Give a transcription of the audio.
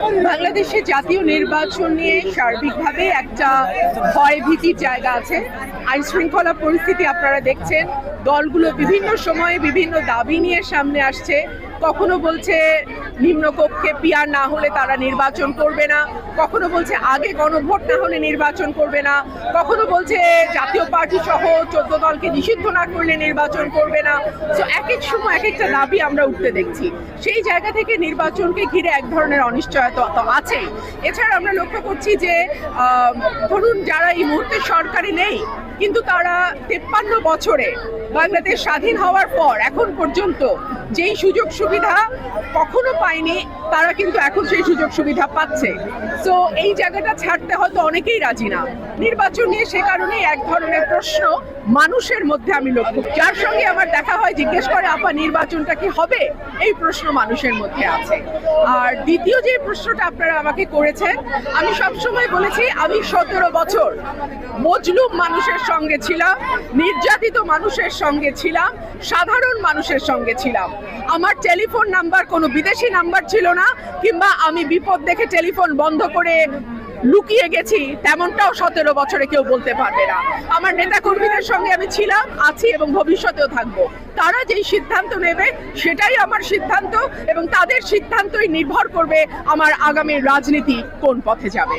বাংলাদেশে জাতীয় নির্বাচন নিয়ে সার্বিকভাবে একটা ভয় ভীতির জায়গা আছে। আইন শৃঙ্খলা পরিস্থিতি আপনারা দেখছেন। দলগুলো বিভিন্ন সময়ে বিভিন্ন দাবি নিয়ে সামনে আসছে। কখনো বলছে নিম্নকক্ষে পিয়ার না হলে তারা নির্বাচন করবে না। কখনো বলছে আগে গণভোট না হলে নির্বাচন করবে না। কখনো বলছে জাতীয় পার্টি সহ চোদ্দ দলকে নিষিদ্ধ না করলে নির্বাচন করবে না। তো এক এক সময় এক একটা দাবি আমরা উঠতে দেখছি। সেই জায়গা থেকে নির্বাচনকে ঘিরে এক ধরনের অনিশ্চয়তা তো আছে এছাড়া আমরা লক্ষ্য করছি যে ধরুন যারা এই মুহূর্তে সরকারি নেই, কিন্তু তারা তেপ্পান্ন বছরে বাংলাদেশ স্বাধীন হওয়ার পর, এখন পর্যন্ত যেই সুযোগ সুবিধা কখনো পায়নি, তারা কিন্তু এখন সেই সুযোগ সুবিধা পাচ্ছে। তো এই জায়গাটা ছাড়তে হয়তো অনেকেই রাজি না। নির্বাচন নিয়ে সে কারণে এক ধরনের প্রশ্ন মানুষের মধ্যে আমি লক্ষ্য। যার সঙ্গে আমার দেখা হয়, জিজ্ঞেস করে, আপা, নির্বাচনটা কি হবে? এই প্রশ্ন মানুষের মধ্যে আছে। আর দ্বিতীয় যে প্রশ্নটা আপনারা আমাকে করেছেন, আমি সবসময় বলেছি, আমি সতেরো বছর মজলুম মানুষের সঙ্গে ছিলাম, নির্যাতিত মানুষের সঙ্গে ছিলাম, সাধারণ মানুষের সঙ্গে ছিলাম। আমার টেলিফোন নাম্বার কোনো বিদেশি নাম্বার ছিল না, কিংবা আমি বিপদ দেখে টেলিফোন বন্ধ করে লুকিয়ে গেছি, তেমনটাও সতেরো বছরে কেউ বলতে পারবে না। আমার নেতা কর্মীদের সঙ্গে আমি ছিলাম, আছি এবং ভবিষ্যতেও থাকব। তারা যেই সিদ্ধান্ত নেবে, সেটাই আমার সিদ্ধান্ত এবং তাদের সিদ্ধান্তই নির্ভর করবে আমার আগামী রাজনীতি কোন পথে যাবে।